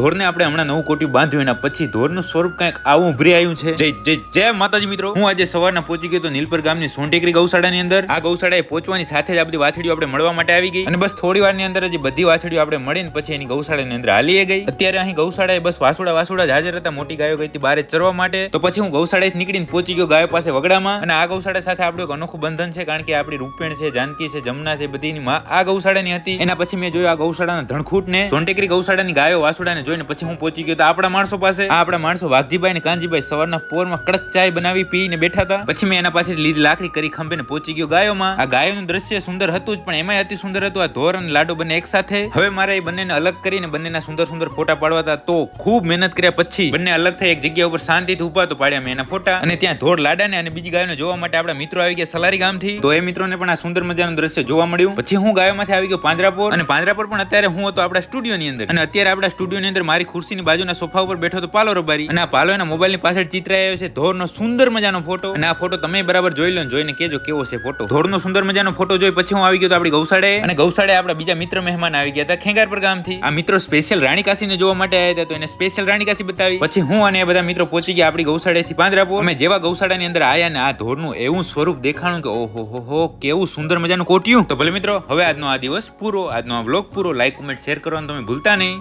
ધોરને આપણે હમણાં નવું કોટ્યું બાંધ્યું, એના પછી ધોરનું સ્વરૂપ કંઈક આવું ઉભરી આવ્યું છે. જય જય જય માતાજી મિત્રો. હું આજે સવારના પહોંચી ગયો નીલપર ગામની સોનટેકરી ગૌશાળાની અંદર. આ ગૌશાળાએ પહોંચવાની સાથે જ આ બધી વાછડીઓ આપણે મળવા માટે આવી ગઈ. અને બસ થોડી વારની અંદર જ બધી વાછડીઓ આપણે મળીને પછી એની ગૌશાળાની અંદર હાલી ગઈ. અત્યારે અહીં ગૌશાળાએ બસ વાસુડા વાસુડા જ હાજર હતા મોટી ગાયો ગઈ હતી બહાર ચરવા માટે. તો પછી હું ગૌશાળાએ નીકળીને પહોંચી ગયો ગાયો પાસે વગડામાં. અને આ ગૌશાળા સાથે આપણું એક અનોખું બંધન છે, કારણ કે આપણી રૂપેણ છે, જાનકી છે, જમના છે બધીની માં આ ગૌશાળાની હતી. એના પછી મેં જોયું આ ગૌશાળાના ધણખૂટને. સોનટેકરી ગૌશાળાની ગાયો વાસુડાને જોઈને પછી હું પહોંચી ગયો તો આપણા માણસો પાસે. આપણા માણસો વાઘજીભાઈ ને કાનજીભાઈ સવારના પોરમાં કડક ચાય બનાવી પીને બેઠા હતા. પછી મેં એના પાસે લીધી લાકડી કરી ખંભે પહોંચી ગયો ગાયોમાં. આ ગાયોનું દ્રશ્ય સુંદર હતું જ, પણ એમાંય અતિ સુંદર હતું. આ ધોર અને લાડુ બંને એક સાથે હવે મારે એ બંનેને અલગ કરીને બંનેના સુંદર સુંદર ફોટા પાડવા હતા. તો ખૂબ મહેનત કર્યા પછી બંને અલગ થઈ એક જગ્યા ઉપર શાંતિથી ઊભા તો પાડ્યા મેં એના ફોટા. અને ત્યાં ધોર લાડાને અને બીજી ગાયોને જોવા માટે આપણા મિત્રો આવી ગયા સલારી ગામથી. તો એ મિત્રોને પણ આ સુંદર મજાનું દ્રશ્ય જોવા મળ્યું. પછી હું ગાયોમાંથી આવી ગયો પાંજરાપોર અને પાંજરાપોર પણ અત્યારે હું હતો આપણા સ્ટુડિયોની અંદર. અને અત્યારે આપણા સ્ટુડિયોની અંદર મારી ખુરશીની બાજુના સોફા ઉપર બેઠો તો પાલો રબારી અને આ પાલો એના મોબાઈલની પાછળ ચિત્રાયો છે ધોરનો સુંદર મજાનો ફોટો. અને આ ફોટો તમે બરાબર જોઈ લો જોઈને કેજો કેવો છે ફોટો. ધોરનો સુંદર મજાનો ફોટો જોઈ પછી હું આવી ગયો આપણી ગૌશાળે અને ગૌશાળે આપણા બીજા મિત્ર મહેમાન આવી ગયા હતા ખેંગારપર ગામથી. આ મિત્રો સ્પેશિયલ રાણી કાશીને જોવા માટે આવ્યા હતા તો એને સ્પેશિયલ રાણી કાશી બતાવી. પછી હું અને એ બધા મિત્રો પહોંચી ગયા આપણી ગૌશાળાથી પાંજરાપોર અમે જેવા ગૌશાળાની અંદર આયા ને આ ધોરનું એવું સ્વરૂપ દેખાણું કે ઓહો હો હો, કેવું સુંદર મજાનું કોટ્યું. તો ભલે મિત્રો, હવે આજનો આ દિવસ પૂરો. આજનો આ બ્લોગ પૂરો. લાઈક કોમેન્ટ શેર કરવાનું તમે ભૂલતા નહીં.